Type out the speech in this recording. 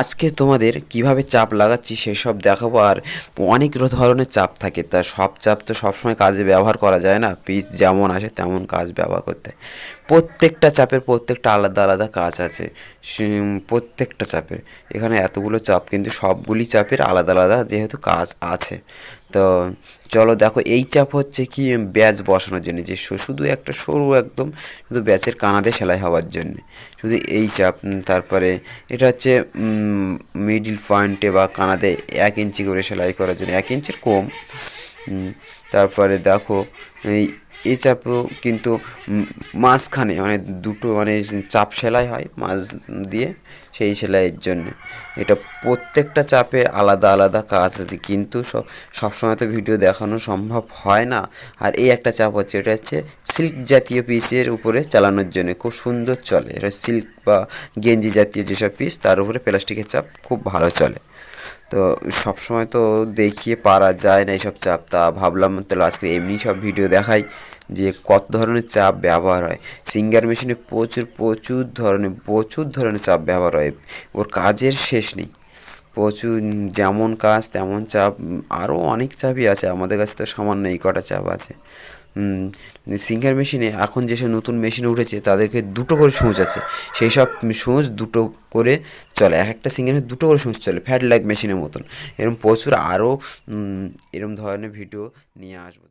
আজকে তোমাদের কীভাবে চাপ লাগাচ্ছি সেসব দেখাবো আর অনেক ধরনের চাপ থাকে। তা সব চাপ তো সবসময় কাজে ব্যবহার করা যায় না। পিচ যেমন আসে তেমন কাজ ব্যবহার করতে হয়। প্রত্যেকটা চাপের প্রত্যেকটা আলাদা আলাদা কাজ আছে। প্রত্যেকটা চাপের। এখানে এতগুলো চাপ কিন্তু সবগুলি চাপের আলাদা আলাদা যেহেতু কাজ আছে। তো চলো দেখো, এই চাপ হচ্ছে কি, ব্যাচ বসানোর জন্য, যে শুধু একটা সরু একদম, শুধু ব্যাচের কানাদে সেলাই হওয়ার জন্য। শুধু এই চাপ তারপরে এটা হচ্ছে মিডিল পয়েন্টে বা কানাদে এক ইঞ্চি করে সেলাই করার জন্য, এক ইঞ্চির কম। তারপরে দেখো, এই এই চাপও কিন্তু মাঝখানে মানে দুটো মানে চাপ সেলাই হয় মাঝ দিয়ে সেই সেলাইয়ের জন্য। এটা প্রত্যেকটা চাপের আলাদা আলাদা কাজ আছে, কিন্তু সব, সবসময় তো ভিডিও দেখানো সম্ভব হয় না। আর এই একটা চাপ হচ্ছে, এটা হচ্ছে সিল্ক জাতীয় পিসের উপরে চালানোর জন্য, খুব সুন্দর চলে। এটা সিল্ক বা গেঞ্জি জাতীয় যেসব পিস, তার উপরে প্লাস্টিকের চাপ খুব ভালো চলে। তো সব সময় তো দেখিয়ে পারা যায় না এইসব চাপ। তা ভাবলাম তাহলে আজকে এমনি সব ভিডিও দেখাই যে কত ধরনের চাপ ব্যবহার হয়। সিঙ্গার মেশিনে প্রচুর প্রচুর ধরনের প্রচুর ধরনের চাপ ব্যবহার হয়। ওর কাজের শেষ নেই। প্রচুর, যেমন কাজ তেমন চাপ আরও অনেক চাপই আছে। আমাদের কাছে তো সামান্য এই কটা চাপ আছে। সিঙ্গার মেশিনে এখন যেসব নতুন মেশিন উঠেছে, তাদেরকে দুটো করে সূচ আছে। সেই সব সূচ দুটো করে চলে, এক একটা সিঙ্গারে দুটো করে সূচ চলে, ফ্যাট লাইক মেশিনের মতন। এরকম প্রচুর আরও এরম ধরনের ভিডিও নিয়ে আসব